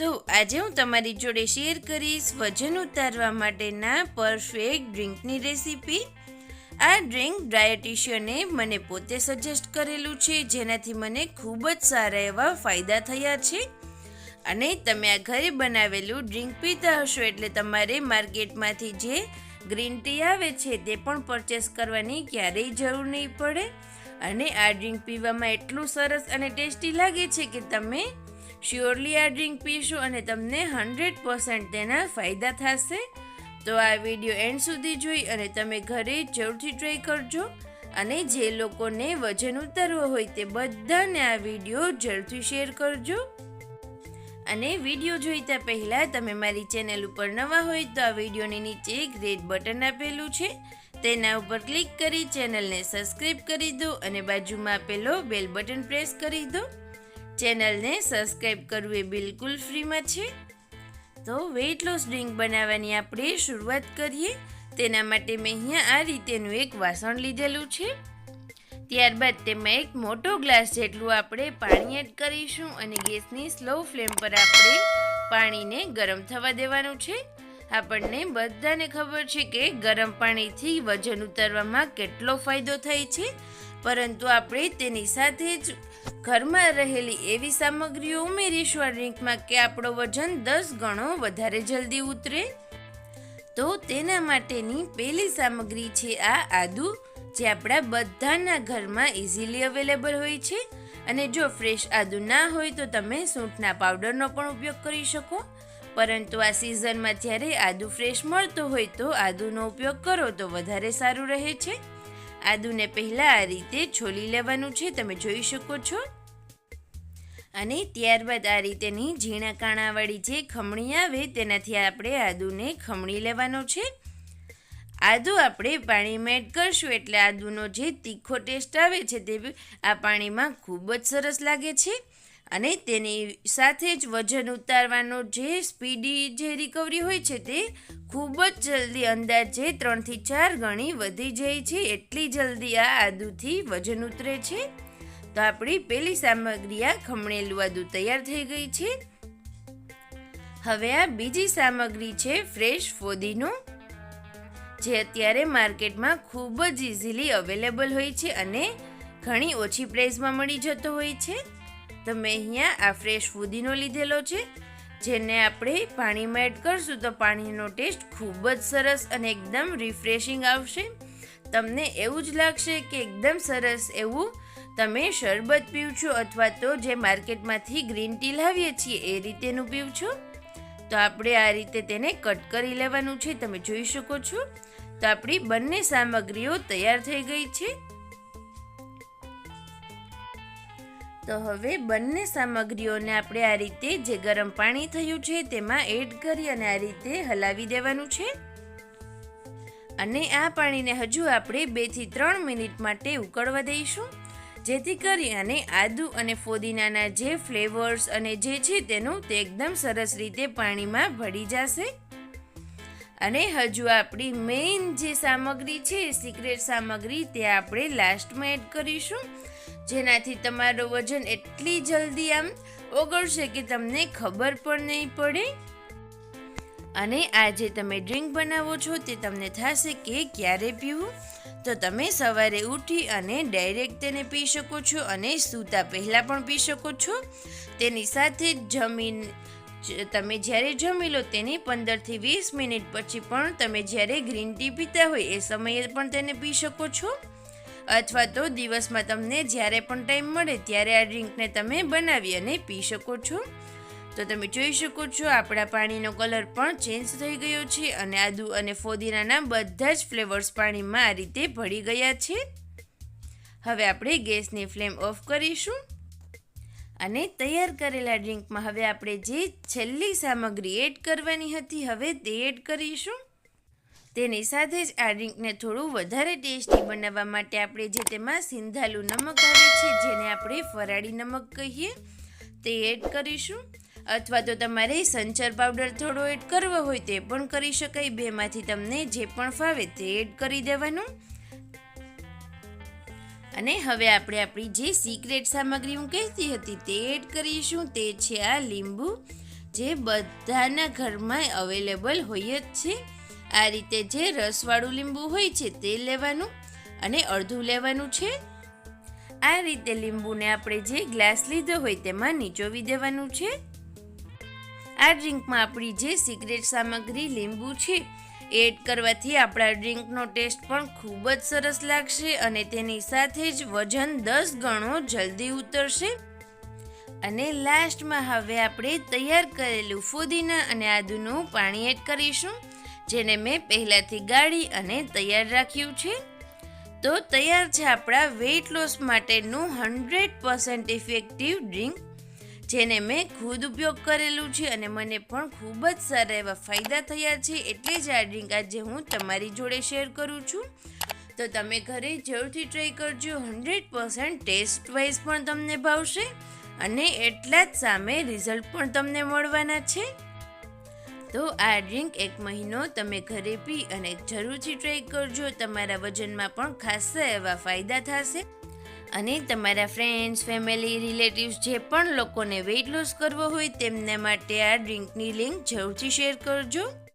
તો આજે હું તમારી જોડે શેર કરીશ વજન ઉતારવા માટેના પરફેક્ટ ડ્રિંકની રેસીપી આ ડ્રિંક ડાયટિશિયને મને પોતે સજેસ્ટ કરેલું છે, જેનાથી મને ખૂબ જ સારા એવા ફાયદા થયા છે. અને તમે આ ઘરે બનાવેલું ડ્રિંક પીતા હશો, એટલે તમારે માર્કેટમાંથી જે ગ્રીન ટી આવે છે, તે પણ પરચેસ કરવાની ક્યારેય જરૂર નહીં પડે. અને આ ડ્રિંક પીવામાં એટલું સરસ અને ટેસ્ટી લાગે છે કે તમે શ્યોરલી આ ડ્રિંક પીશો અને તમને હંડ્રેડ પર્સન્ટ તેના ફાયદા થશે. તો આ વીડિયો એન્ડ સુધી જોઈ અને તમે ઘરે જરૂરથી ટ્રાય કરજો. અને જે લોકોને વજન ઉતરવું હોય તે બધાને આ વીડિયો જરૂરથી શેર કરજો. અને વીડિયો જોઈતા પહેલાં તમે મારી ચેનલ ઉપર નવા હોય તો આ વિડીયોની નીચે એક રેડ બટન આપેલું છે. તેના ઉપર ક્લિક કરી ચેનલને સબસ્ક્રાઈબ કરી દો અને બાજુમાં આપેલો બેલ બટન પ્રેસ કરી દો. ચેનલને સબસ્ક્રાઈબ કરવું એ બિલકુલ ફ્રીમાં છે. તો વેઇટ લોસ ડ્રિંક બનાવવાની આપણે શરૂઆત કરીએ. તેના માટે મેં અહીંયા આ રીતેનું એક વાસણ લીધેલું છે. ત્યારબાદ તેમાં એક મોટો ગ્લાસ જેટલું આપણે પાણી એડ કરીશું અને ગેસની સ્લો ફ્લેમ પર આપણે પાણીને ગરમ થવા દેવાનું છે. આપણને બધાને ખબર છે કે ગરમ પાણીથી વજન ઉતારવામાં કેટલો ફાયદો થાય છે. પરંતુ આપણે તેની સાથે જ ઘરમાં રહેલી એવી સામગ્રીઓ ઉમેરીશું આ ડ્રિંકમાં કે આપણો વજન દસ ગણો વધારે જલ્દી ઉતરે. તો તેના માટેની પહેલી સામગ્રી છે આ આદુ, જે આપણા બધાના ઘરમાં ઇઝીલી અવેલેબલ હોય છે. અને જો ફ્રેશ આદુ ના હોય તો તમે સૂંઠના પાવડરનો પણ ઉપયોગ કરી શકો. પરંતુ આ સિઝનમાં જ્યારે આદુ ફ્રેશ મળતો હોય તો આદુનો ઉપયોગ કરો તો વધારે સારું રહે છે. આદુને પહેલાં આ રીતે છોલી લેવાનું છે, તમે જોઈ શકો છો. અને ત્યારબાદ આ રીતેની ઝીણા કાણાવાળી જે ખમણી આવે, તેનાથી આપણે આદુને ખમણી લેવાનો છે. આદુ આપણે પાણીમાં એડ કરશું, એટલે આદુનો જે તીખો ટેસ્ટ આવે છે, તે આ પાણીમાં ખૂબ જ સરસ લાગે છે. અને તેની સાથે જ વજન ઉતારવાનો જે સ્પીડી જે રિકવરી હોય છે તે ખૂબ જ જલ્દી અંદાજે ત્રણથી ચાર ગણી વધી જાય છે. એટલી જલ્દી આ આદુથી વજન ઉતરે છે. તો આપણી પેલી સામગ્રી આ ખમણેલું આદુ તૈયાર થઈ ગઈ છે. હવે આ બીજી સામગ્રી છે ફ્રેશ ફોદીનો, જે અત્યારે માર્કેટમાં ખૂબ જ ઇઝીલી અવેલેબલ હોય છે અને ઘણી ઓછી પ્રાઇસમાં મળી જતો હોય છે. તો મેં અહીંયા આ ફ્રેશ ફુદીનો લીધેલો છે, જેને આપણે પાણીમાં એડ કરશું તો પાણીનો ટેસ્ટ ખૂબ જ સરસ અને એકદમ રિફ્રેશિંગ આવશે. તમને એવું જ લાગશે કે એકદમ સરસ એવું તમે શરબત પીવ છો અથવા તો જે માર્કેટમાંથી ગ્રીન ટી લાવીએ છીએ એ રીતેનું પીવ છો. તો આપણે આ રીતે તેને કટ કરી લેવાનું છે, તમે જોઈ શકો છો. તો આપણી બંને સામગ્રીઓ તૈયાર થઈ ગઈ છે. તો હવે બંને સામગ્રીઓને આપણે આ રીતે જે ગરમ પાણી થયું છે તેમાં એડ કરી અને આ રીતે હલાવી દેવાનું છે. અને આ પાણીને હજુ આપણે બેથી ત્રણ મિનિટ માટે ઉકળવા દઈશું. જેથી કરી અને આદુ અને ફોદીનાના જે ફ્લેવર્સ અને જે છે તેનું તે એકદમ સરસ રીતે પાણીમાં ભળી જશે. અને હજુ આપણી મેઇન જે સામગ્રી છે સિક્રેટ સામગ્રી, તે આપણે લાસ્ટમાં એડ કરીશું. જેનાથી તમારું વજન એટલી જલ્દી આમ ઓગળશે કે તમને ખબર પણ નહીં પડે. અને આ જે તમે ડ્રિંક બનાવો છો તે તમને થશે કે ક્યારે પીવું? તો તમે સવારે ઉઠી અને ડાયરેક્ટ તેને પી શકો છો અને સૂતા પહેલાં પણ પી શકો છો. તેની સાથે જમીન તમે જ્યારે જમી લો તેની પંદરથી વીસ મિનિટ પછી પણ તમે જ્યારે ગ્રીન ટી પીતા હોય એ સમયે પણ તેને પી શકો છો. અથવા તો દિવસમાં તમને જ્યારે પણ ટાઈમ મળે ત્યારે આ ડ્રિંકને તમે બનાવી અને પી શકો છો. તો તમે જોઈ શકો છો આપણા પાણીનો કલર પણ ચેન્જ થઈ ગયો છે અને આદુ અને ફોદીનાના બધા જ ફ્લેવર્સ પાણીમાં આ રીતે ભળી ગયા છે. હવે આપણે ગેસની ફ્લેમ ઓફ કરીશું. અને તૈયાર કરેલા ડ્રિંકમાં હવે આપણે જે છેલ્લી સામગ્રી એડ કરવાની હતી, હવે તે એડ કરીશું. તેની સાથે જ આ ડ્રિંકને થોડું વધારે ટેસ્ટી બનાવવા માટે આપણે જે તેમાં સિંધાલું નમક આવે છે, જેને આપણે ફરાળી નમક કહીએ, તે એડ કરીશું. અથવા તો તમારે સંચર પાવડર થોડો એડ કરવો હોય તે પણ કરી શકાય. બેમાંથી તમને જે પણ ફાવે તે એડ કરી દેવાનું. અને હવે આપણે આપણી જે સિક્રેટ સામગ્રી હું કહેતી હતી તે એડ કરીશું. તે છે આ લીંબુ, જે બધાના ઘરમાં અવેલેબલ હોય જ છે. આ રીતે જે રસવાળું લીંબુ હોય છે તે લેવાનું અને અડધું લેવાનું છે. આ રીતે લીંબુને આપણે જે ગ્લાસ લીધો હોય તેમાં નીચોવી દેવાનું છે. આ ડ્રિંકમાં આપણી જે સિક્રેટ સામગ્રી લીંબુ છે એડ કરવાથી આપણા ડ્રિંકનો ટેસ્ટ પણ ખૂબ જ સરસ લાગશે અને તેની સાથે જ વજન દસ ગણો જલ્દી ઉતરશે. અને લાસ્ટમાં હવે આપણે તૈયાર કરેલું ફુદીના અને આદુનું પાણી એડ કરીશું. જેને મેં પહેલાંથી ગાળી અને તૈયાર રાખ્યું છે. તો તૈયાર છે આપણા વેઇટ લોસ માટેનું હંડ્રેડ પર્સન્ટ ઇફેક્ટિવ ડ્રિંક, જેને મેં ખુદ ઉપયોગ કરેલું છે અને મને પણ ખૂબ જ સારા એવા ફાયદા થયા છે એટલે જ આ ડ્રિંક આજે હું તમારી જોડે શેર કરું છું. તો તમે ઘરે જરૂરથી ટ્રાય કરજો, હંડ્રેડ પર્સન્ટ ટેસ્ટ વાઇઝ પણ તમને ભાવશે અને એટલા જ સામે રિઝલ્ટ પણ તમને મળવાના છે. તો આ ડ્રિંક એક મહિનો તમે ઘરે પી અને જરૂરથી ટ્રાય કરજો. તમારા વજનમાં પણ ખાસા એવા ફાયદા થશે. અને તમારા ફ્રેન્ડ્સ ફેમિલી રિલેટિવ્સ જે પણ લોકોને વેઇટ લોસ કરવો હોય તેમના માટે આ ડ્રિંકની લિંક જરૂરથી શેર કરજો.